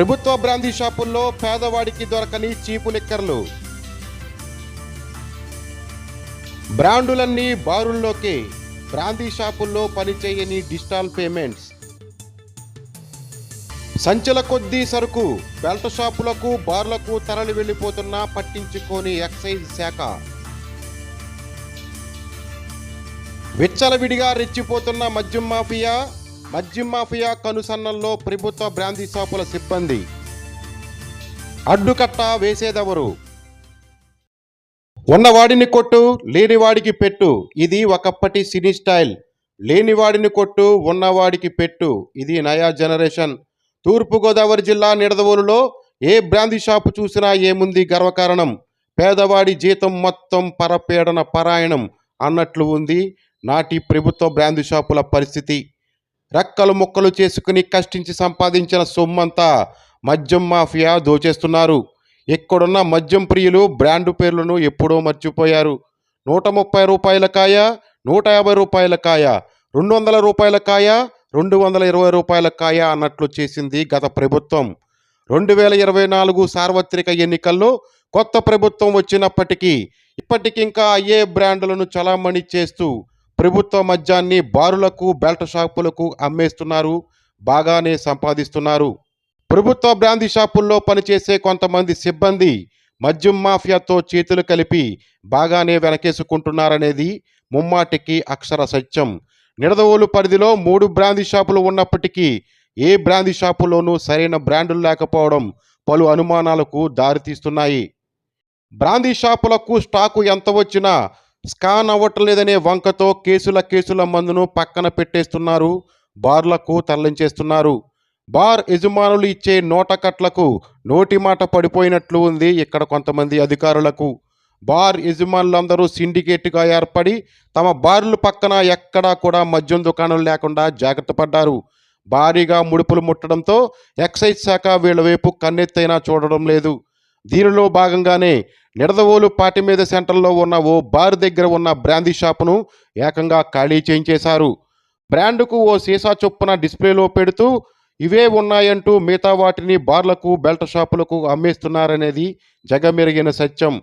ప్రభుత్వ బ్రాందీ షాపుల్లో పేదవాడికి దొరకని చీపు లిక్కర్లు బ్రాండులన్నీ బారుల్లోకి బ్రాందీ షాపుల్లో పనిచేయని డిజిటల్ పేమెంట్స్. సంచల కొద్దీ సరుకు బెల్ట్ షాపులకు బార్లకు తరలి వెళ్ళిపోతున్నా పట్టించుకోని ఎక్సైజ్ శాఖ. విచ్చలవిడిగా రెచ్చిపోతున్న మద్యం మాఫియా మద్యం మాఫియా కనుసన్నల్లో ప్రభుత్వ బ్రాందీ షాపుల సిబ్బంది. అడ్డుకట్ట వేసేదెవరు? ఉన్నవాడిని కొట్టు లేనివాడికి పెట్టు ఇది ఒకప్పటి సినీ స్టైల్. లేనివాడిని కొట్టు ఉన్నవాడికి పెట్టు ఇది నయా జనరేషన్. తూర్పుగోదావరి జిల్లా నిడదవోలులో ఏ బ్రాందీ షాపు చూసినా ఏముంది గర్వకారణం? పేదవాడి జీతం మొత్తం పరపీడన పరాయణం అన్నట్లు ఉంది నాటి ప్రభుత్వ బ్రాందీ షాపుల పరిస్థితి. రెక్కలు ముక్కలు చేసుకుని కష్టించి సంపాదించిన సొమ్మంతా మద్యం మాఫియా దోచేస్తున్నారు. ఇక్కడున్న మద్యం ప్రియులు బ్రాండు పేర్లను ఎప్పుడో మర్చిపోయారు. నూట ముప్పై రూపాయల కాయ నూట యాభై రూపాయల కాయ రెండు వందల రూపాయల కాయ రెండు వందల ఇరవై రూపాయల కాయ అన్నట్లు చేసింది గత ప్రభుత్వం. రెండు వేల ఇరవై నాలుగు సార్వత్రిక ఎన్నికల్లో కొత్త ప్రభుత్వం వచ్చినప్పటికీ ఇప్పటికింకా అయ్యే బ్రాండ్లను చలామణి చేస్తూ ప్రభుత్వ మద్యాన్ని బారులకు బెల్ట్ షాపులకు అమ్మేస్తున్నారు బాగానే సంపాదిస్తున్నారు. ప్రభుత్వ బ్రాందీ షాపుల్లో పనిచేసే కొంతమంది సిబ్బంది మద్యం మాఫియాతో చేతులు కలిపి బాగానే వెనకేసుకుంటున్నారనేది ముమ్మాటికి అక్షర సత్యం. నిడదవోలు పరిధిలో మూడు బ్రాందీ షాపులు ఉన్నప్పటికీ ఏ బ్రాందీ షాపులోనూ సరైన బ్రాండులు లేకపోవడం పలు అనుమానాలకు దారితీస్తున్నాయి. బ్రాందీ షాపులకు స్టాకు ఎంత వచ్చినా స్కాన్ అవ్వట్లేదనే వంకతో కేసుల కేసుల మందును పక్కన పెట్టేస్తున్నారు. బార్లకు తరలించేస్తున్నారు. బార్ యజమానులు ఇచ్చే నోటకట్లకు నోటి మాట పడిపోయినట్లు ఉంది ఇక్కడ కొంతమంది అధికారులకు. బార్ యజమానులందరూ సిండికేట్గా ఏర్పడి తమ బార్లు పక్కన ఎక్కడా కూడా మద్యం దుకాణం లేకుండా జాగ్రత్త పడ్డారు. భారీగా ముడుపులు ముట్టడంతో ఎక్సైజ్ శాఖ వీళ్ళ వైపు కన్నెత్తైనా చూడడం లేదు. దీనిలో భాగంగానే నిడదవోలు పాటి మీద సెంటర్లో ఉన్న ఓ బార్ దగ్గర ఉన్న బ్రాందీ షాపును ఏకంగా ఖాళీ చేయించేశారు. బ్రాండ్కు ఓ సీసా చొప్పున డిస్ప్లేలో పెడుతూ ఇవే ఉన్నాయంటూ మిగతా వాటిని బార్లకు బెల్ట్ షాపులకు అమ్మేస్తున్నారనేది జగమెరిగిన సత్యం.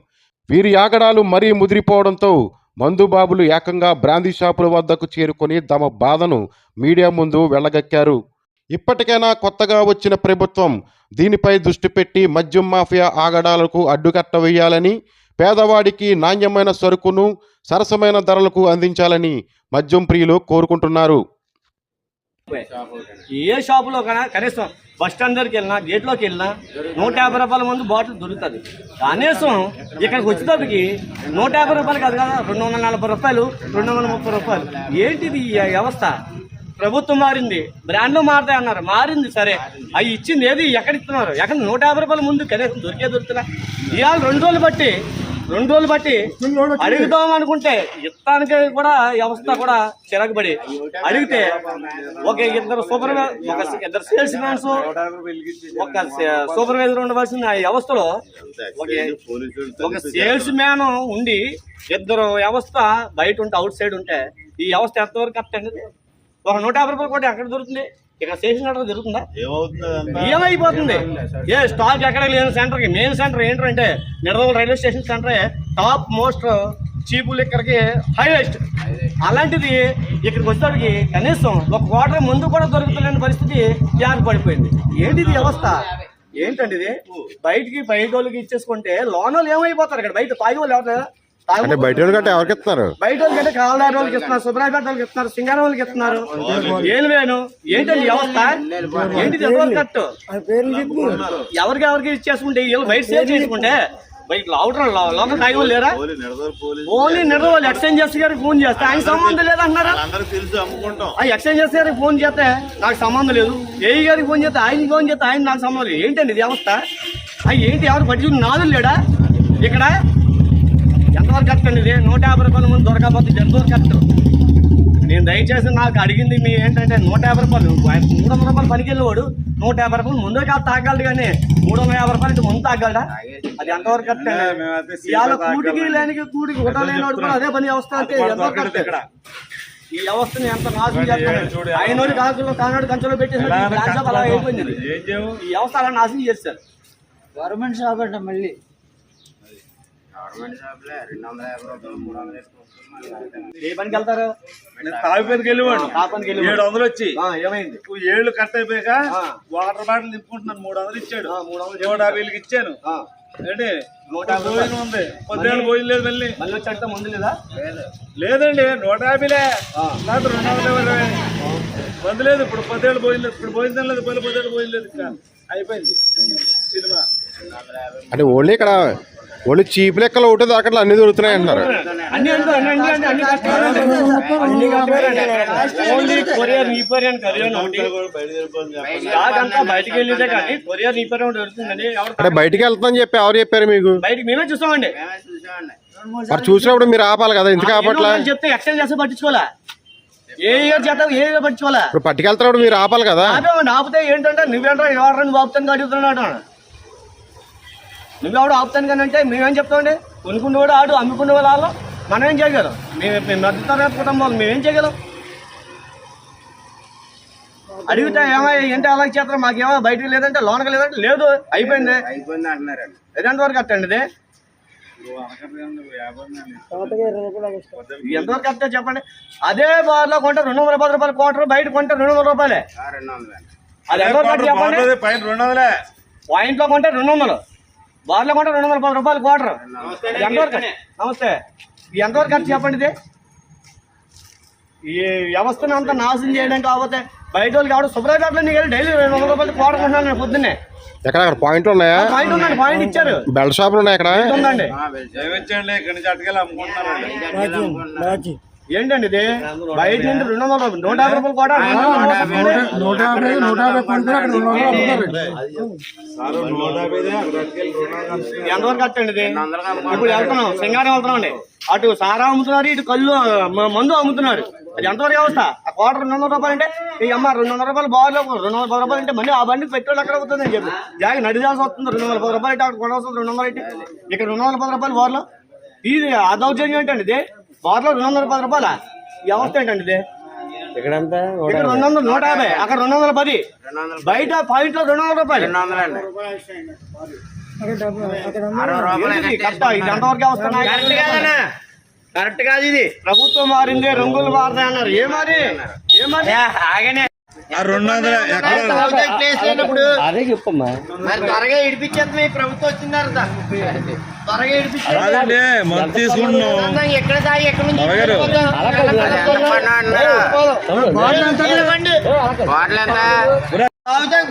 వీరి ఆగడాలు మరీ ముదిరిపోవడంతో మందుబాబులు ఏకంగా బ్రాందీ షాపుల వద్దకు చేరుకొని తమ బాధను మీడియా ముందు వెళ్ళగక్కారు ఇప్పటికైనా కొత్తగా వచ్చిన ప్రభుత్వం దీనిపై దృష్టి పెట్టి మద్యం మాఫియా ఆగడాలకు అడ్డుకట్ట వేయాలని పేదవాడికి నాణ్యమైన సరుకును సరసమైన ధరలకు అందించాలని మద్యం ప్రియులు కోరుకుంటున్నారు. ఏ షాపులో కన్నా కనీసం బస్ స్టాండ్ దగ్గరికి వెళ్ళినా గేట్లోకి వెళ్ళినా నూట యాభై రూపాయల ముందు బాటిల్ దొరుకుతుంది. కనీసం ఇక్కడికి వచ్చేటప్పటికి నూట యాభై రూపాయలు కాదు కదా రెండు వందల నలభై రూపాయలు రెండు వందల ముప్పై రూపాయలు. ఏంటిది ఈ వ్యవస్థ? ప్రభుత్వం మారింది బ్రాండ్ మారుతాయి అన్నారు. మారింది సరే. అవి ఇచ్చింది ఏది? ఎక్కడ ఇస్తున్నారు? ఎక్కడ నూట యాభై రూపాయల ముందు కనీసం దొరికే దొరుకుతున్నా. ఇవాళ రెండు రోజులు బట్టి రెండు రోజులు బట్టి అడుగుదాం అనుకుంటే ఇస్తానికి కూడా వ్యవస్థ కూడా చిరగబడి. అడిగితే ఒక ఇద్దరు సూపర్వైజర్ ఒక ఇద్దరు సేల్స్ మ్యాన్స్ ఒక సూపర్వైజర్ ఉండవలసిన ఆ వ్యవస్థలో ఒక ఒక సేల్స్ మ్యాన్ ఉండి ఇద్దరు వ్యవస్థ బయట ఉంటే అవుట్ సైడ్ ఉంటే ఈ వ్యవస్థ ఎంతవరకు కరెక్ట్ అండి? ఒక నూట యాభై రూపాయలు కూడా ఎక్కడ దొరుకుతుంది. ఇక్కడ స్టేషన్ అక్కడ దొరుకుతుందా? ఏమైపోతుంది? ఏ స్టాక్ ఎక్కడ లేని సెంటర్కి మెయిన్ సెంటర్ ఏంటంటే నిడదవోలు రైల్వే స్టేషన్ సెంటరే టాప్ మోస్ట్ చీపు లిక్కర్కి హైయెస్ట్ అలాంటిది ఇక్కడికి వచ్చేటికి కనీసం ఒక క్వార్టర్ ముందు కూడా దొరుకుతులేని పరిస్థితి ఏర్పడిపోయింది ఏంటిది వ్యవస్థ ఏంటండి ఇది? బయటికి బయట వాళ్ళకి ఇచ్చేసుకుంటే లోన్ వాళ్ళు ఏమైపోతారు ఇక్కడ? బయట తాగి వాళ్ళు ఎవరు అంటే బయట వాళ్ళకంటే ఎవరికి ఇస్తున్నారు? బయట వాళ్ళకి కావలారి వాళ్ళకి ఇస్తున్నారు సుబ్రాయపేట వాళ్ళకి ఇస్తున్నారు సింగారం వాళ్ళకి ఇస్తున్నారు. ఏం వేను ఏంటండి వ్యవస్థ ఏంటిది ఎవరు కట్టు? ఎవరికి ఎవరికి ఇచ్చేసుకుంటే వీళ్ళు బయట సేల్ చేసుకుంటే? బయట అవుటర్ లోకల్ తాగి వాళ్ళు లేరా? ఓన్లీ ఎక్స్చేంజ్ చేస్తే గారికి ఫోన్ చేస్తే. ఆయన సంబంధం లేదంటున్నారా? ఎక్స్చేంజ్ చేస్తే గారికి ఫోన్ చేస్తే నాకు సంబంధం లేదు. ఏఈ గారికి ఫోన్ చేస్తే ఆయన ఫోన్ చేస్తే ఆయన నాకు సంబంధం లేదు. ఏంటండి ఇది వ్యవస్థ ఆ ఏంటి ఎవరు పట్టించుకుని నాదులు లేడా? ఇక్కడ ఎంతవరకు ఇది నూట యాభై రూపాయల ముందు దొరకకపోతే ఇది ఎంతవరకు కరెక్ట్. నేను దయచేసి నాకు అడిగింది మీ ఏంటంటే నూట యాభై రూపాయలు. ఆయన మూడు వందల రూపాయలు పనికి వెళ్ళేవాడు. నూట యాభై రూపాయలు ముందే కాదు తాగలడు కానీ మూడు వందల యాభై రూపాయలు ఇటు ముందు తాగలడా అది ఎంతవరకు కరెక్ట్ అండి? ఇవాళ కూటికి లేనికి కూటికి ఒకటో లేనివాడు కూడా అదే పని వ్యవస్థ అంటే ఎంతవరకు కరెక్ట్? ఈ వ్యవస్థని ఎంత నాశనం చేస్తాడు? ఆయన కాకులు కానాడు కంచెలో పెట్టేసి అలా అయిపోయింది. ఈ వ్యవస్థ అలా నాశనం చేస్తారు. గవర్నమెంట్ షాప్ అంట మళ్ళీ. ఏ పనికి వెళ్తారు? నేను తాగిపోయికి వెళ్ళేవాడు ఏడు వందలు వచ్చి. ఆ, ఏమైంది? ఏళ్ళు కట్ అయిపోయాక. వాటర్ బాటిల్ నింపుకుంటున్నాను మూడు వందలు ఇచ్చాడు. ఆ, మూడు వందలు నూట యాభైకి ఇచ్చాను. ఏంటి? నూట యాభై ఉంది. పొద్దున్న భోజనం లేదు మళ్ళీ. మళ్ళీ వచ్చి ముందు లేదా? లేదండి నూట యాభైలే. లేకపోతే రెండు వందల ఇరవై మందు లేదు ఇప్పుడు పదేళ్ళు భోజనం లేదు ఇప్పుడు భోజనం లేదు పది పదేళ్ళు భోజనం లేదు. ఇంకా అయిపోయింది. సినిమా. అంటే ఓన్లీ ఇక్కడ ఓన్లీ చీప్ లెక్కలు ఒకటి దొరకట్లా అన్ని దొరుకుతున్నాయి అంటున్నారు. అన్ని అన్ని అన్ని అన్ని అన్ని అన్ని కష్టపడండి. అన్ని కష్టపడండి. ఓన్లీ కొరియర్ నీ కొరియర్ కొరియర్ ఒకటి. స్టాక్ అంతా బయటికి వెళ్ళేదే కానీ కొరియర్ నీ కొరియర్ ఒకటి దొరుకుతుందండి ఎవరు అంటే బయటికి వెళ్తామని చెప్పి ఎవరు చెప్పారు మీకు? బయటికి మేమే చూస్తామండి. మరి చూసినప్పుడు మీరు ఆపాలి కదా ఎందుకు ఆపట్లా? చెప్తే ఎక్స్టెండ్ చేస్తే పట్టించుకోవాలా? ఏ ఇయర్ చేద్దాం ఏ ఇయర్ పట్టించుకోవాలా? ఇప్పుడు పట్టుకెళ్తున్నప్పుడు మీరు ఆపాలి కదా? ఆపేమండి ఆపితే ఏంటంటే నువ్వేంటో ఎవరు నువ్వు ఆపుతాను అడుగుతున్నాడు నువ్వెవడు ఆపుతాను కానీ అంటే మేమేం చెప్తామండి? కొనుక్కునేవాడు ఆడు అమ్ముకునే వాళ్ళు మనం ఏం చేయగలం? మేము మేము మధ్య తరగతి కుటుంబాలు మేమేం చేయగలం? అడిగితే ఏమో ఏంటి అలా చేస్తారు? మాకేమో బయటికి లేదంటే లోనకి లేదంటే లేదు. అయిపోయింది. అయిపోయింది అంటున్నారండి. ఇది? ఎంతవరకు కట్టండి ఎంతవరకు కట్టే చెప్పండి? అదే బార్లో కొంటే రెండు వందల పది రూపాయలు క్వార్టర్ బయట కొంటే రెండు వందల రూపాయలే. అది ఎంతవరకు చెప్పండి? బాగుంటుంది పైన రెండు వందలే. పాయింట్లో కొంటే రెండు వందలు. బార్లో కొంటే రెండు వందల పది రూపాయలు క్వార్టర్. ఎంతవరకు? నమస్తే. ఎంతవరకు ఖర్చు చెప్పండి ఇది? ఈ వ్యవస్థను అంతా నాశనం చేయడం కాకపోతే బయట వాళ్ళకి ఎవడు శుభ్రపేటలో నీకు వెళ్ళి డైలీ రెండు వందల రూపాయలు క్వార్టర్ కొంటున్నాను నేను పొద్దున్నే. ఎక్కడ అక్కడ పాయింట్లు ఉన్నాయా? పాయింట్ ఉందండి పాయింట్ ఇచ్చారు. బెల్ట్ షాపులు ఉన్నాయి అక్కడ ఉందండి. ఏంటండి ఇది? బయట నుండి రెండు వందల రూపాయలు నూట యాభై రూపాయలు కూడా నూట యాభై నూట యాభై ఎంతవరకు కట్టండి ఇది? ఇప్పుడు వెళ్తున్నాం సింగారం వెళ్తున్నాం అండి అటు సారా అమ్ముతున్నారు ఇటు కళ్ళు మందు అమ్ముతున్నారు. అది ఎంతవరకు వ్యవస్థ ఆ క్వార్టర్ రెండు వందల రూపాయలు అంటే ఈ అమ్మ రెండు వందల రూపాయలు బాగా రెండు వందల పది రూపాయలు అంటే మళ్ళీ ఆ బండికి పెట్రోల్ ఎక్కడ అవుతుంది అని చెప్పి జాగి నడిచాల్సి వస్తుంది రెండు వందల పది రూపాయలు అంటే అక్కడ కొనవలసి రెండు వందలు అయితే ఇక్కడ రెండు వందల పది రూపాయలు బార్లో ఇది ఆ దౌర్జన్యం ఏంటండి ఇది? బార్లో రెండు వందల పది రూపాయల? వ్యవస్థ ఏంటండి ఇది? ఇక్కడ రెండు వందలు నూట యాభై. అక్కడ రెండు వందల పది. వందలు బయట పాయింట్లో రెండు వందల రూపాయలు రెండు రూపాయలు ఏంటిది? కరెక్ట్ కాదు ఇది. ప్రభుత్వం మారింది రంగులు మారుతాయి అన్నారు. ఏ మరి ఏ మరి ఆగనే. రెండు వందలే అదే చెప్పమ్మా. మరి త్వరగా ఇడిపించేస్తాం ఈ ప్రభుత్వం త్వరగా మందు తీసుకుంటున్నాం. ఎక్కడ సాగి ఎక్కడ నుంచి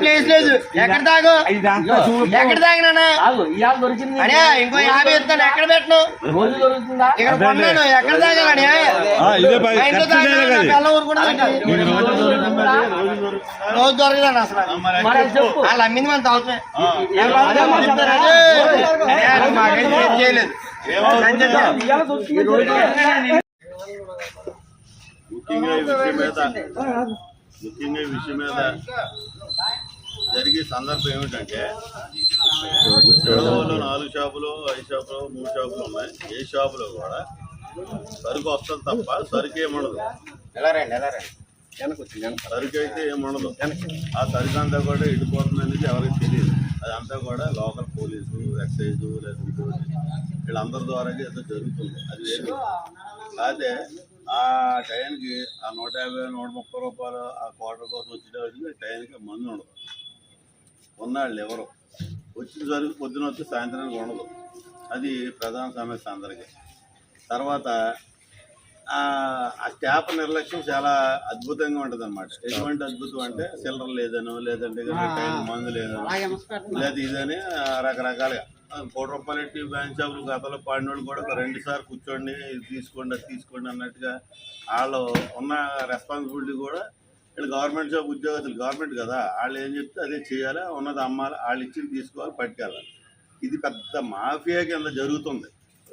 ప్లేస్ లేదు. ఎక్కడ తాగు? ఎక్కడ తాగినా ఇంకో యాభై ఇస్తాను. ఎక్కడ పెట్టను రోజు దొరుకుతుందా? ఇక్కడ కొన్నాను. ఎక్కడ తాగినా. రోజు దొరకదండి అసలు? వాళ్ళు అమ్మింది మనం తాగుతాం చేయలేదు. ముఖ్యంగా ముఖ్యంగా ఈ విషయం మీద జరిగే సందర్భం ఏమిటంటే నిడదవోలో నాలుగు షాపులు ఐదు షాపులు మూడు షాపులు ఉన్నాయి. ఏ షాపులో కూడా సరుకు వస్తుంది తప్ప సరుకు ఏముండదు సరుకు అయితే ఏముండదు ఆ సరుకు అంతా కూడా వెళ్ళిపోతుంది అనేది ఎవరికి తెలియదు. అదంతా కూడా లోకల్ పోలీసు ఎక్సైజ్ లేదా వీళ్ళందరి ద్వారా ఏదో జరుగుతుంది. అది వేరు. అయితే ఆ టైంకి ఆ నూట యాభై నూట ముప్పై రూపాయలు ఆ క్వార్టర్ కోసం వచ్చేటప్పటికి టైంకి మందు ఉండదు. ఉన్నాళ్ళు ఎవరు? వచ్చిన సరుకు పొద్దున వచ్చి సాయంత్రానికి ఉండదు. అది ప్రధాన సమస్య అందరికీ. తర్వాత ఆ స్టాఫ్ నిర్లక్ష్యం చాలా అద్భుతంగా ఉంటుంది అనమాట ఎటువంటి అద్భుతం అంటే చిల్లర లేదనో లేదంటే టైం మందు లేదనో లేదా ఇదని రకరకాలుగా. కోటి రూపాయలు ఎట్టి బ్యాంక్ షాపులు గతంలో పాడిన కూడా ఒక రెండు సార్లు కూర్చోండి తీసుకోండి అది తీసుకోండి అన్నట్టుగా వాళ్ళు ఉన్న రెస్పాన్సిబిలిటీ కూడా వీళ్ళు గవర్నమెంట్ జాబ్ ఉద్యోగస్తులు గవర్నమెంట్ కదా. వాళ్ళు ఏం చెప్తే అదే చేయాలి ఉన్నది అమ్మాలి వాళ్ళు ఇచ్చింది తీసుకోవాలి పట్టుకెళ్ళాలి. ఇది పెద్ద మాఫియా కింద జరుగుతుంది.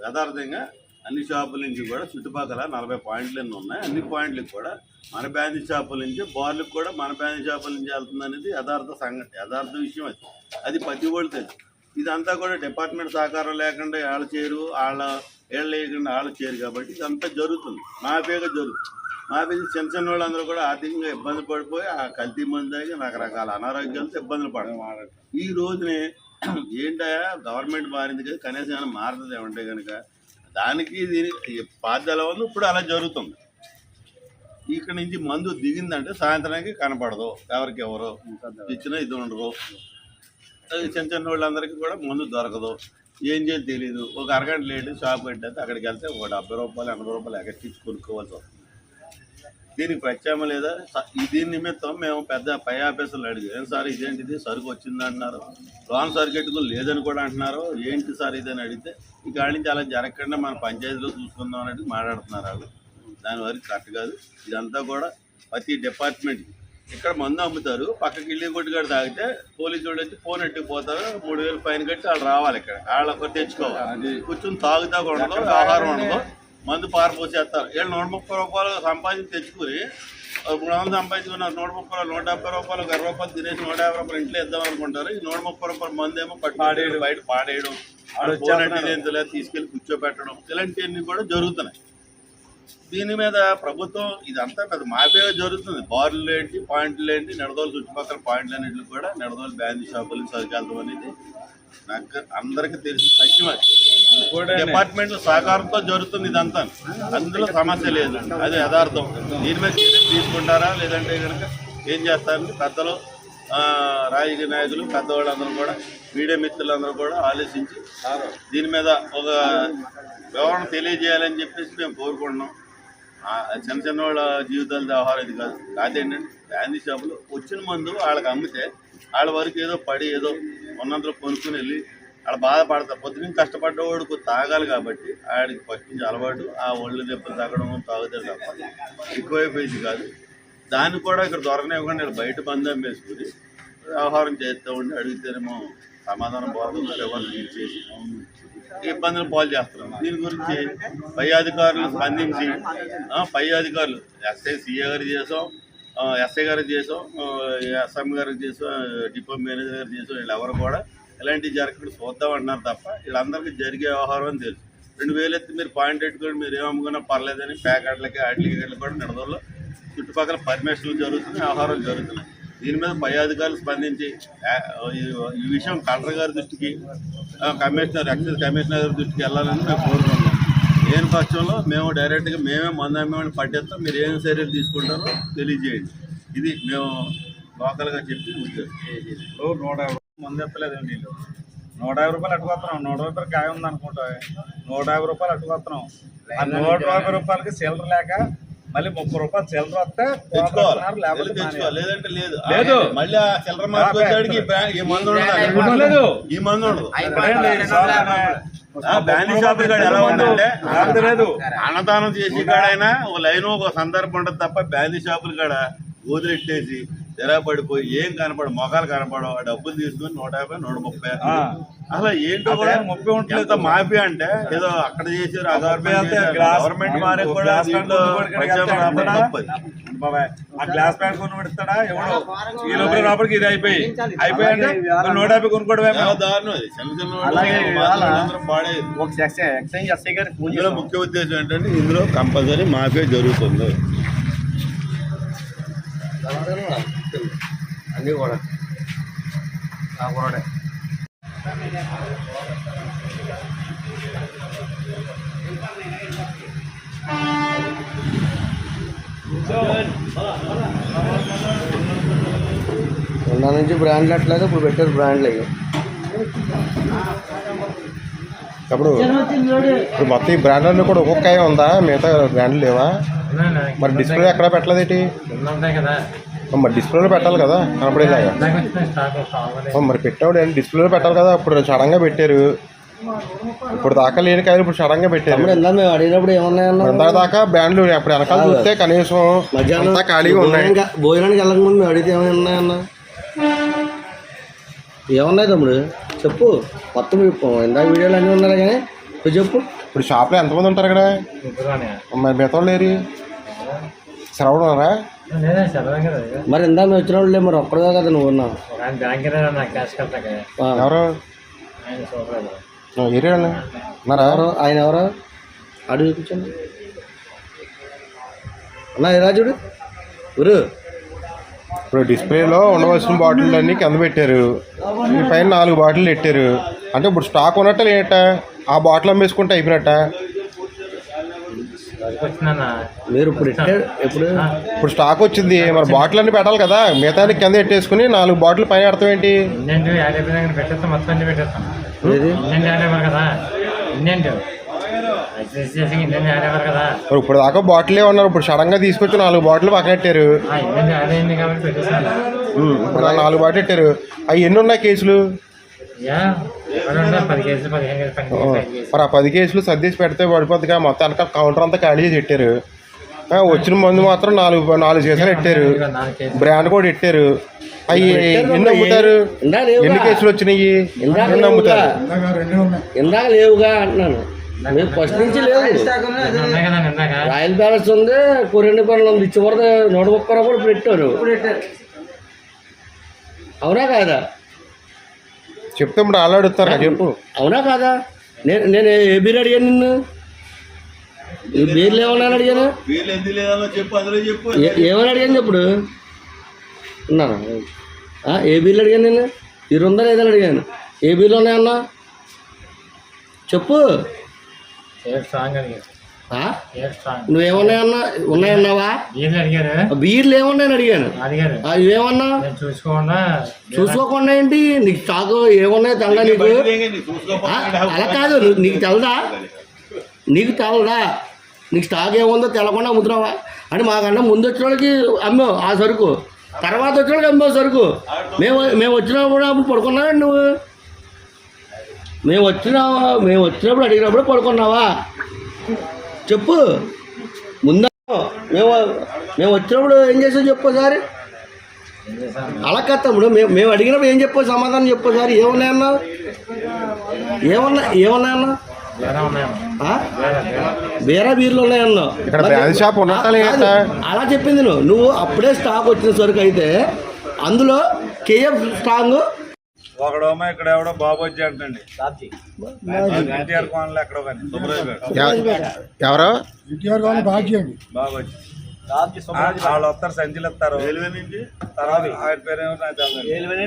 యథార్థంగా అన్ని షాపుల నుంచి కూడా చుట్టుపక్కల నలభై పాయింట్లు ఎన్ని ఉన్నాయి. అన్ని పాయింట్లకు కూడా మన బ్యాంక్ షాపుల నుంచి బార్లకు కూడా మన బ్యాంక్ షాపుల నుంచి వెళ్తుంది అనేది యథార్థ సంగతి యథార్థ విషయం అది. అది ప్రతి వాళ్ళు తెలుసు. ఇదంతా కూడా డిపార్ట్మెంట్ సహకారం లేకుండా వాళ్ళు చేయరు వాళ్ళ వీళ్ళు లేకుండా వాళ్ళు చేయరు కాబట్టి ఇదంతా జరుగుతుంది. మాఫీగా జరుగుతుంది. మాఫీ చిన్న చిన్న వాళ్ళందరూ కూడా ఆర్థికంగా ఇబ్బంది పడిపోయి ఆ కల్తీ మంది తాగి రకరకాల అనారోగ్యాలతో ఇబ్బందులు పడతారు ఈ రోజునే ఏంటయా గవర్నమెంట్ మారింది కదా కనీసం ఏమైనా మారుతుంది ఏమంటే కనుక దానికి దీనికి బాధ్యత ఉంది ఇప్పుడు అలా జరుగుతుంది. ఇక్కడ నుంచి మందు దిగిందంటే సాయంత్రానికి కనపడదు. ఎవరికి ఎవరు ఇచ్చినా ఇది ఉండరు అది చిన్న చిన్న వాళ్ళందరికీ కూడా మందు దొరకదు. ఏం చేయాలి తెలియదు ఒక అరగంట లేడు షాప్ పెట్టేది అక్కడికి వెళ్తే ఒక డెబ్బై రూపాయలు ఎనభై రూపాయలు ఎగస్టిచ్చి కొనుక్కోవాల్సి వస్తుంది దీనికి ప్రత్యామ లేదా? దీని నిమిత్తం మేము పెద్ద పై ఆఫీసులు అడిగాం. ఏం సార్ ఇదేంటిది? సరుకు వచ్చింది? అంటున్నారు. లోన్ సర్కిట్ లేదని కూడా అంటున్నారు. ఏంటి సార్ ఇదని అడిగితే ఈ కాడి నుంచి అలా జరగకుండా మన పంచాయతీలో చూసుకుందాం అనేది మాట్లాడుతున్నారు వాళ్ళు. దాని వరకు కరెక్ట్ కాదు. ఇదంతా కూడా ప్రతి డిపార్ట్మెంట్ ఇక్కడ మందు అమ్ముతారు. పక్కకి ఇల్లు కొట్టుకాడు తాగితే పోలీసు వాళ్ళు వచ్చి ఫోన్ ఎట్టుకు పోతారు. మూడు వేలు ఫైన్ కట్టి వాళ్ళు రావాలి ఇక్కడ. వాళ్ళు ఒకటి తెచ్చుకోవాలి. కూర్చొని తాగుతా ఉండదు ఆహారం ఉండదు. మందు పారపోసేస్తారు. వీళ్ళు నూట ముప్పై రూపాయలు సంపాదించి తెచ్చుకుని మూడు వందలు సంపాదించుకున్నారు. నూట ముప్పై రూపాయలు నూట డెబ్బై రూపాయలు అరవై రూపాయలు తినేసి నూట యాభై రూపాయలు ఇంట్లో ఇద్దాం అనుకుంటారు. ఈ నూట ముప్పై రూపాయలు మందు ఏమో పట్టుపాడేయడం బయట పాడేయడం. తీసుకెళ్ళి కూర్చోబెట్టడం. ఇలాంటివన్నీ కూడా జరుగుతున్నాయి. దీని మీద ప్రభుత్వం ఇదంతా పెద్ద మాఫియా జరుగుతుంది. బార్లు ఏంటి పాయింట్లు ఏంటి నిడదోలు చుట్టుపక్కల పాయింట్లు అన్నింటికి కూడా నిడదోలు బ్యాంక్ షాపులు సరికెళ్తాం అనేది నాకు అందరికీ తెలిసి సత్యం అది డిపార్ట్మెంట్ సహకారంతో జరుగుతుంది ఇదంతా. అందులో సమస్య లేదు. అది యథార్థం. దీని మీద చర్యలు తీసుకుంటారా? లేదంటే కనుక ఏం చేస్తారని పెద్దలు రాజకీయ నాయకులు పెద్దవాళ్ళందరూ కూడా మీడియా మిత్రులందరూ కూడా ఆలోచించి దీని మీద ఒక వివరణ తెలియజేయాలని చెప్పేసి మేము కోరుకుంటున్నాం. చిన్న చిన్న వాళ్ళ జీవితాల వ్యవహారం ఇది కాదు. కాదేంటంటే గాంధీ షాపులో వచ్చిన మందు వాళ్ళకి అమ్మితే వాళ్ళ వరకు ఏదో పడి ఏదో ఉన్నంతలో కొనుక్కుని వెళ్ళి వాళ్ళు బాధపడతారు పొద్దున కష్టపడ్డవాడు తాగాలి కాబట్టి ఆడికి పట్టించి అలవాటు ఆ ఒళ్ళు దెబ్బలు తాగడం తాగుతారు తప్ప ఎక్కువైపోయింది కాదు. దాన్ని కూడా ఇక్కడ దొరకనివ్వకుండా బయట బంధం వేసుకుని వ్యవహారం చేస్తూ ఉండి అడిగితేనేమో సమాధానం బాగుంది ఎవరు చేసి ఇబ్బందులు పాలు చేస్తున్నాం. దీని గురించి పై అధికారులు స్పందించి పై అధికారులు ఎస్ఐ సిఏ గారు చేసాం ఎస్ఐ గారికి చేసాం ఎస్ఎం గారికి చేసాం డిపో మేనేజర్ గారికి చేసాం వీళ్ళు ఎవరు కూడా ఇలాంటివి జరగకుండా చూద్దాం తప్ప వీళ్ళందరికీ జరిగే వ్యవహారం అని తెలుసు. రెండు వేలు ఎత్తి మీరు పాయింట్ పెట్టుకొని మీరు ఏం పర్లేదని ప్యాకెట్లకి వాటికి వీటికి కూడా నిడదల్లో చుట్టుపక్కల పర్మిషన్లు జరుగుతున్నాయి వ్యవహారాలు జరుగుతున్నాయి. దీని మీద పై అధికారులు స్పందించి ఈ- విషయం కలెక్టర్ గారి దృష్టికి కమిషనర్ ఎక్సైజ్ కమిషనర్ దృష్టికి వెళ్ళాలని మేము కోరుకుంటున్నాం. లేని పక్షంలో మేము డైరెక్ట్గా మేమే మందు పట్టిస్తాం పట్టేస్తాం. మీరు ఏం చర్యలు తీసుకుంటారో తెలియజేయండి. ఇది మేము లోకల్గా చెప్పి ఉద్యోగం నూట యాభై మంది చెప్పలేదు నీళ్ళు? నూట యాభై రూపాయలు అట్టుకొస్తున్నాం నూట యాభై రూపాయలు కాయ ఉంది అనుకుంటా నూట యాభై రూపాయలు అట్టుకొస్తున్నాం ఆ నూట యాభై రూపాయలకి సిల్లర్ లేక మళ్ళీ ముప్పై రూపాయలు చిల్లర వస్తే లేదంటే లేదు. లేదు. మళ్ళీ ఆ చిల్లర ఈ మందు ఉండదు. ఈ ఉండదు. బ్యాండీ షాప్ కాడ ఎలా ఉందంటే లేదు అన్నదానం చేసి కాడైనా ఒక లైన్ ఒక సందర్భం ఉంటుంది తప్ప బ్యాండీ షాపులు కాడ వదిలెట్టేసి తెరా పడిపోయి ఏం కనపడు మొఖాలు కనపడవు. ఆ డబ్బులు తీసుకొని నూట యాభై నూట ముప్పై. అసలు ఏంటో కూడా ముప్పై. ఎంత మాఫియా అంటే ఏదో అక్కడ చేసారు గవర్నమెంట్ ఆ గ్లాస్ ప్యాంట్ కొను పెడతాడా? ఎవడు? ఈ లోపల రాబడికి ఇది అయిపోయి. అయిపోయి అంటే నూట యాభై చేసాం ముఖ్య ఉద్దేశం ఏంటంటే ఇందులో కంపల్సరీ మాఫియా జరుగుతుంది. అన్నీ కూడా ఆ కూడా ఉన్న నుంచి బ్రాండ్లు అట్లేదు ఇప్పుడు పెట్టారు బ్రాండ్లు అయ్యి అప్పుడు ఇప్పుడు మొత్తం ఈ బ్రాండ్లన్నీ కూడా ఒక్కొక్క ఉందా మిగతా బ్రాండ్లు లేవా మరి డిస్ప్లే ఎక్కడ పెట్టలేదేటి మరి డిస్ప్లేలో పెట్టాలి కదా కనపడేలాగా మరి పెట్టాడు ఏంటి? డిస్ప్లేలో పెట్టాలి కదా ఇప్పుడు సడన్గా పెట్టారు. ఇప్పుడు దాకా లేని కాయలు ఇప్పుడు సడన్గా పెట్టారు. ఇప్పుడు మేము అడిగినప్పుడు ఏమన్నాయన్నా? ఇంత దాకా బ్రాండ్లు అప్పుడు వెనకాల చూస్తే కనీసం అంతా ఖాళీగా ఉన్నాయి. భోజనానికి భోజనానికి వెళ్ళకముందు మేము అడిగితే ఏమన్నాయన్నా? ఏమన్నాయి తమ్ముడు? చెప్పు. మొత్తం ఇప్పుడు ఇందాక వీడియోలు అన్నీ ఉన్నారు కానీ నువ్వు చెప్పు. ఇప్పుడు షాప్లో ఎంతమంది ఉంటారు ఇక్కడ? మరి మిగతా లేరు. శ్రవణం ఉన్నారా? మరి ఇందా మేము వచ్చిన వాళ్ళు మరి ఒక్కడే కదా నువ్వు ఉన్నావు. ఆ. ఎవరు? ఏరియా ఉన్నారా ఎవరు? ఆయన ఎవరు? అడుగు కూర్చోండి. అన్నా ఇలా చూడు గురు ఇప్పుడు డిస్ప్లేలో ఉండవలసిన బాటిల్ అన్ని కింద పెట్టారు. ఈ పైన నాలుగు బాటిల్ పెట్టారు. అంటే ఇప్పుడు స్టాక్ ఉన్నట్ట లేట ఆ బాటిల్ అమ్మేసుకుంటే అయిపోయినట్ట. మీరు ఇప్పుడు ఎప్పుడు ఇప్పుడు స్టాక్ వచ్చింది. మరి బాటిల్ అన్ని పెట్టాలి కదా. మిగతాన్ని కింద పెట్టేసుకుని నాలుగు బాటిల్ పైన పెడతాం ఏంటి? పెట్టేస్తాం. మొత్తం అన్ని పెట్టేస్తాం. కదా. ఇప్పుడు దాకా బాటిలే ఉన్నారు. ఇప్పుడు సడన్గా తీసుకొచ్చి నాలుగు బాటిల్ పక్కన పెట్టారు. ఆ ఇండియన్ యాడ్ అయింది కాబట్టి పెట్టేస్తాను. ఉమ్, ఇప్పుడు నాలుగు బాటిల్ పెట్టారు. అవి ఎన్ని ఉన్నాయి కేసులు? మరి ఆ పది కేసులు సర్దేసి పెడితే పడిపోద్దిగా మొత్తం వెనక కౌంటర్ అంతా ఖాళీ చేసి పెట్టారు. ఆ, వచ్చిన మందు మాత్రం నాలుగు నాలుగు సీసాలు పెట్టారు. బ్రాండ్ కూడా పెట్టారు. అవి ఎన్ని అమ్ముతారు ఎన్ని కేసులు వచ్చినాయి? ఇందాక ఎన్ని అమ్ముతారు ఇందాక రెండు ఉన్నాయి. ఇందాక లేవుగా అంటున్నాను. మీరు ఫస్ట్ నుంచి లేవు. ఇందాక రాయల్ బ్యాలెన్స్ ఉంది కొరెండు పనులు ఉంది. చివరిది నూట ముప్పై రూపాయలు పెట్టారు. అవునా కాదా? చెప్తే ఇప్పుడు అలా అడుగుతారు కదా చెప్పు. అవునా కాదా? నేను నేను ఏ బీర్ అడిగాను నిన్ను? ఈ బీర్లు ఏమన్నా అడిగాను? వీళ్ళు ఎందుకు లేదన్నా చెప్పు అందులో చెప్పు. ఏ- ఏమని అడిగాను ఇప్పుడు ఉన్నాను? ఆ, ఏ బీర్లు అడిగాను నేను బీర్ ఉందా లేదని అడిగాను. ఏ బీర్లు ఉన్నాయన్నా? చెప్పు. ఏడు స్ట్రాంగ్ నువ్వేమన్నాయన్నా? ఉన్నాయన్నావా? బీర్లు ఏమున్నాయని అడిగాను. అడిగారు. ఆ, ఇవేమన్నా? నేను చూసుకోకుండా చూసుకోకుండా ఏంటి? నీకు స్టాక్ ఏమున్నాయి తెల్దా నీకు అలా కాదు. నీకు తెలదా? నీకు తెలదా? నీకు స్టాక్ ఏముందో తెలకుండా అమ్ముతున్నావా? అంటే మాకన్నా ముందు వచ్చిన వాళ్ళకి అమ్మావు ఆ సరుకు. తర్వాత వచ్చిన వాళ్ళకి అమ్మావు సరుకు. మేము మేము వచ్చినప్పుడు అప్పుడు పడుకున్నావా నువ్వు? మేము వచ్చిన మేము వచ్చినప్పుడు అడిగినప్పుడు పడుకున్నావా? చెప్పు. ముందా మేము మేము వచ్చినప్పుడు ఏం చేసావు చెప్పు చేశాను అలా కాదు తమ్ముడు మేము మేము అడిగినప్పుడు ఏం చెప్పు సమాధానం చెప్పు సార్ ఏమున్నాయన్నా ఏమన్నా ఏమన్నాయన్నా వేరే బీర్లు ఉన్నాయన్నా? అలా చెప్పింది నువ్వు. నువ్వు అప్పుడే స్టాక్ వచ్చిన సరుకు అయితే అందులో కేఎఫ్ స్ట్రాంగ్ ఒకడేమో ఇక్కడ ఎవడో బాబు వచ్చి అంటండి. ఎన్టీఆర్ కోనలో ఎక్కడో కానీ. ఎవ- ఎవరు? ఎన్టీఆర్ చేయండి బాబు వచ్చి. వాళ్ళు వస్తారు సంచులు ఇస్తారు రైల్వే నుంచి? తర్వాత ఆయన పేరు ఏమో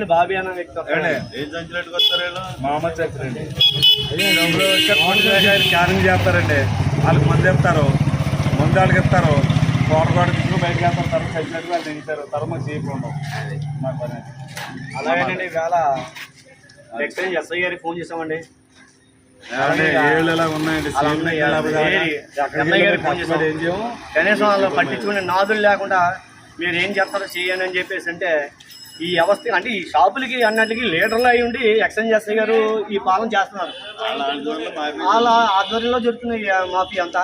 బాబీ అన్న వ్యక్తి? ఏం వస్తారు క్యారింగ్ చేస్తారండి. వాళ్ళకి మంది ఇస్తారు ముందు వాళ్ళకి ఇస్తారు తోటగోడ తీసుకుని బయటకు వెళ్తారు తర్వాత చచ్చినట్టు వాళ్ళు దిగుతారు చీపులు ఉండవు మా పని అలాగేనండి ఇవాళ ఎక్స్చేంజ్ ఎస్ఐ గారికి ఫోన్ చేసామండి కనీసం వాళ్ళు పట్టించుకునే నాదులు లేకుండా మీరు ఏం చేస్తారో చేయండి అని చెప్పేసి అంటే ఈ వ్యవస్థ అంటే ఈ షాపులకి అన్నట్లకి లీడర్లు అయి ఉండి ఎక్స్చేంజ్ ఎస్ఐ గారు ఈ పాలన చేస్తున్నారు. వాళ్ళు ఆధ్వర్యంలో జరుగుతుంది మాఫీ అంతా.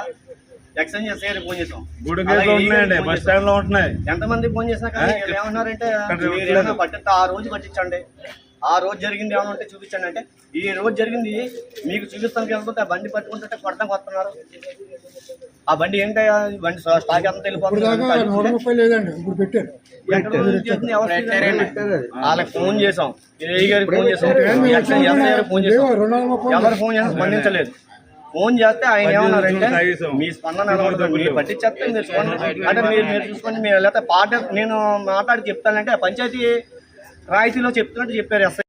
ఎక్స్చేంజ్ గారికి ఫోన్ చేసాం. గుడి ఉన్నాయండి ఫోన్ బస్ చేసాం. స్టాండ్లో ఉంటున్నాయి. ఎంతమంది ఫోన్ చేసినా కానీ వీళ్ళు ఏమన్నారంటే మీరు ఏమైనా పట్టిస్తే ఆ రోజు పట్టించండి ఆ రోజు జరిగింది ఏమైనా ఉంటే చూపించండి అంటే ఈ రోజు జరిగింది మీకు చూపిస్తానికి వెళ్తుంటే ఆ బండి పట్టుకుంటుంటే కొడతానికి వస్తున్నారు ఆ బండి ఏంటయ్యా? ఈ బండి స్టాక్ నూట వెళ్ళిపోతుంది? వాళ్ళకి ఫోన్ చేసాం. ఏఈ గారికి ఫోన్ చేసాం. గారికి ఫోన్ చేసాం. ఎవరు ఫోన్ చేసినా స్పందించలేదు. ఫోన్ చేస్తే ఆయన ఏమన్నారంటే. మీ స్పందన? మీరు పట్టించేస్తే మీరు చూడండి అంటే మీరు మీరు చూసుకోండి మీరు లేకపోతే పాట నేను మాట్లాడి చెప్తానంటే పంచాయతీ రాయితీలో చెప్తున్నట్టు చెప్పారు ఎస్ఐ